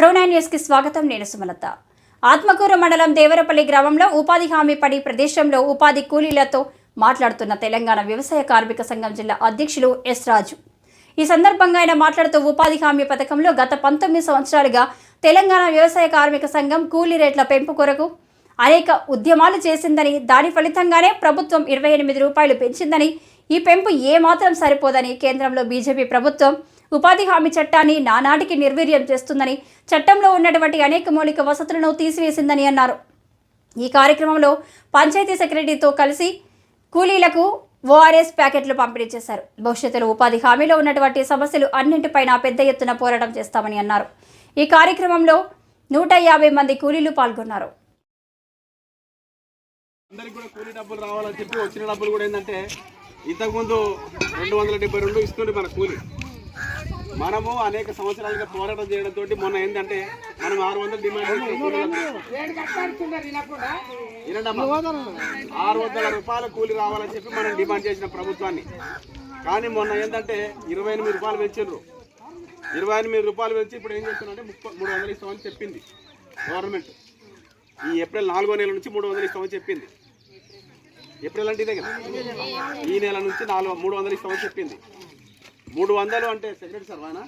ట్రోనైన్ న్యూస్కి స్వాగతం నేను సుమలత. ఆత్మకూరు మండలం దేవరపల్లి గ్రామంలో ఉపాధి హామీ పడి ప్రదేశంలో ఉపాధి కూలీలతో మాట్లాడుతున్న తెలంగాణ వ్యవసాయ కార్మిక సంఘం జిల్లా అధ్యక్షులు ఎస్ రాజు. ఈ సందర్భంగా ఆయన మాట్లాడుతూ ఉపాధి హామీ పథకంలో గత పంతొమ్మిది సంవత్సరాలుగా తెలంగాణ వ్యవసాయ కార్మిక సంఘం కూలీ రేట్ల పెంపు కొరకు అనేక ఉద్యమాలు చేసిందని దాని ఫలితంగానే ప్రభుత్వం ఇరవై ఎనిమిది రూపాయలు పెంచిందని ఈ పెంపు ఏమాత్రం సరిపోదని కేంద్రంలో బీజేపీ ప్రభుత్వం ఉపాధి హామీ చట్టాన్ని నానాటికి నిర్వీర్యం చేస్తుందని చట్టంలో ఉన్నటువంటి అనేక మౌలిక వసతులను తీసివేసిందని అన్నారు. ఈ కార్యక్రమంలో పంచాయతీ సెక్రటరీతో కలిసి కూలీలకు ఓఆర్ఎస్ ప్యాకెట్లు పంపిణీ చేశారు. భవిష్యత్తులో ఉపాధి హామీలో ఉన్నటువంటి సమస్యలు అన్నింటిపైన పెద్ద ఎత్తున పోరాటం చేస్తామని అన్నారు. ఈ కార్యక్రమంలో నూట యాభై మంది కూలీలు పాల్గొన్నారు. అందరికి కూడా కూలీ డబ్బులు రావాలని చెప్పి వచ్చిన డబ్బులు కూడా ఏంటంటే ఇంతకుముందు రెండు వందల డెబ్బై రెండు ఇస్తుంది మన కూలీ. మనము అనేక సంవత్సరాలుగా పోరాటం చేయడంతో మొన్న ఏంటంటే మనం ఆరు వందలు డిమాండ్. ఆరు వందల రూపాయల కూలి రావాలని చెప్పి మనం డిమాండ్ చేసిన ప్రభుత్వాన్ని. కానీ మొన్న ఏంటంటే ఇరవై ఎనిమిది రూపాయలు పెంచారు ఇరవై ఎనిమిది రూపాయలు పెంచి ఇప్పుడు ఏం చేస్తున్నారంటే ముప్పై మూడు వందలు ఇస్తామని చెప్పింది గవర్నమెంట్. ఈ ఏప్రిల్ నాలుగో నెల నుంచి మూడు వందలు ఇస్తామని చెప్పింది. ఏప్రిల్ అంటే ఇదే కదా? ఈ నెల నుంచి నాలుగు మూడు వందలు ఇస్తామని చెప్పింది. మూడు వందలు అంటే సెక్రటరీ సార్ వానా